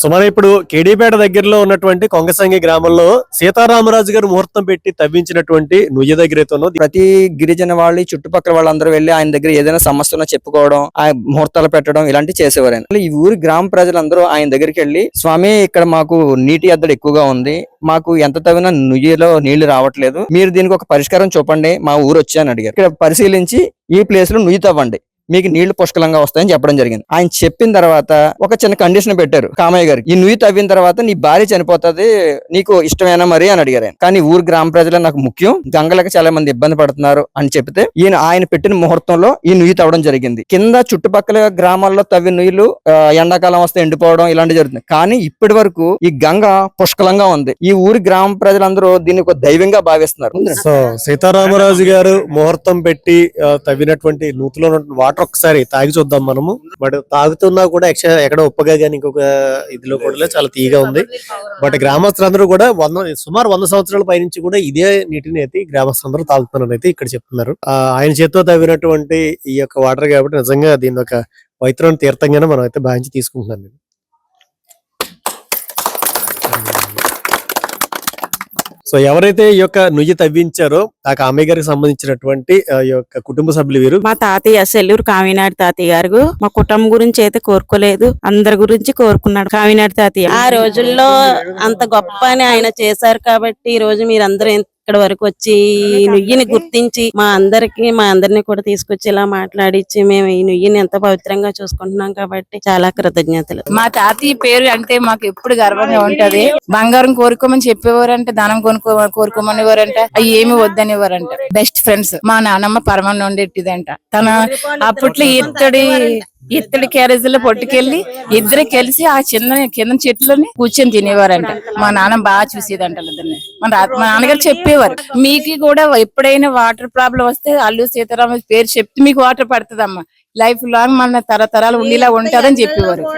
సుమారు ఇప్పుడు కేడీపేట దగ్గరలో ఉన్నటువంటి కొంగసంగి గ్రామంలో సీతారామరాజు గారు ముహూర్తం పెట్టి తవ్వించినటువంటి నుయ్య దగ్గర ప్రతి గిరిజన వాళ్ళు చుట్టుపక్కల వాళ్ళందరూ వెళ్ళి ఆయన దగ్గర ఏదైనా సమస్య ఉన్నా చెప్పుకోవడం ఆయన ముహూర్తాలు పెట్టడం ఇలాంటివి చేసేవారు ఈ ఊరి గ్రామ ప్రజలందరూ ఆయన దగ్గరికి వెళ్ళి స్వామి ఇక్కడ మాకు నీటి ఎద్దడి ఎక్కువగా ఉంది. మాకు ఎంత తవ్వినా నుయ్యిలో నీళ్ళు రావట్లేదు. మీరు దీనికి ఒక పరిష్కారం చూపండి. మా ఊరు వచ్చి అని అడిగారు. ఇక్కడ పరిశీలించి ఈ ప్లేస్లో నుయ్యి తవ్వండి. మీకు నీళ్ళు పుష్కలంగా వస్తాయని చెప్పడం జరిగింది. ఆయన చెప్పిన తర్వాత ఒక చిన్న కండిషన్ పెట్టారు కామయ్య గారికి. ఈ నుయ్యి తవ్విన తర్వాత నీ భార్య చనిపోతుంది నీకు ఇష్టమేనా మరి అని అడిగారు కానీ ఊరు గ్రామ ప్రజలే నాకు ముఖ్యం గంగలకు చాలా మంది ఇబ్బంది పడుతున్నారు అని చెప్తే ఈయన ఆయన పెట్టిన ముహూర్తంలో ఈ నుయ్యి తవ్వడం జరిగింది. కింద చుట్టుపక్కల గ్రామాల్లో తవ్వి నుయ్యిలు ఎండాకాలం వస్తే ఎండిపోవడం ఇలాంటి జరుగుతుంది కానీ ఇప్పటి వరకు ఈ గంగ పుష్కలంగా ఉంది. ఈ ఊరి గ్రామ ప్రజలందరూ దీన్ని ఒక దైవంగా భావిస్తున్నారు. సో సీతారామరాజు గారు ముహూర్తం పెట్టి తవ్వినటువంటి నూతిలో వాటర్ వాటర్ ఒకసారి తాగి చూద్దాం మనము. బట్ తాగుతున్నా కూడా ఎక్కడ ఉప్పగా కానీ ఇంకొక ఇదిలో కూడా చాలా తీయగా ఉంది. బట్ గ్రామస్తులందరూ కూడా వంద సుమారు వంద సంవత్సరాల పైనుంచి కూడా ఇదే నీటిని అయితే గ్రామస్తులందరూ తాగుతున్నారని అయితే ఇక్కడ చెప్తున్నారు. ఆ, ఆయన చేతితో తవ్వినటువంటి ఈ యొక్క వాటర్ కాబట్టి నిజంగా దీని ఒక పవిత్రమైన తీర్థంగానే మనం అయితే భావించి తీసుకుంటున్నాను సో ఎవరైతే ఈ యొక్క నుయ్యి తవ్వించారో ఆ కామయ్య గారికి సంబంధించినటువంటి యొక్క కుటుంబ సభ్యులు వీరు. మా తాతయ్య సెల్లూరు కామినాడు తాతయ్య గారు. మా కుటుంబం గురించి అయితే కోరుకోలేదు. అందరి గురించి కోరుకున్నాడు కామినాడు తాతయ్య. ఆ రోజుల్లో అంత గొప్ప అని ఆయన చేశారు కాబట్టి ఈ రోజు మీరందరూ ఇక్కడ వరకు వచ్చి ఈ నుయ్యిని గుర్తించి మా అందరికి మా అందరిని కూడా తీసుకొచ్చి ఇలా మాట్లాడిచ్చి మేము ఈ నుయ్యిని ఎంత పవిత్రంగా చూసుకుంటున్నాం కాబట్టి చాలా కృతజ్ఞతలు. మా తాతయ్య పేరు అంటే మాకు ఎప్పుడు గర్వంగా ఉంటది. బంగారం కోరుకోమని చెప్పేవారంట ధనం కొనుక్కో కోరుకోమనేవారంట అవి ఏమి వద్దనేవారంట. బెస్ట్ ఫ్రెండ్స్ మా నానమ్మ పరమాన్ని ఉండేటిదంట తన అప్పట్లో ఇత్తడి ఇత్తడి క్యారేజ్లో పట్టుకెళ్ళి ఇద్దరు కలిసి ఆ చిన్న కింద చెట్లని కూర్చొని తినేవారంట. మా నాన్న బాగా చూసేదంట ఇద్దరిని మా రా- మా నాన్నగారు చెప్పేవారు మీకు కూడా ఎప్పుడైనా వాటర్ ప్రాబ్లం వస్తే అల్లు సీతారామ పేరు చెప్తే మీకు వాటర్ పడుతుందమ్మా. లైఫ్ లాంగ్ మన తరతరాలు ఉండేలా ఉంటదని చెప్పేవారు.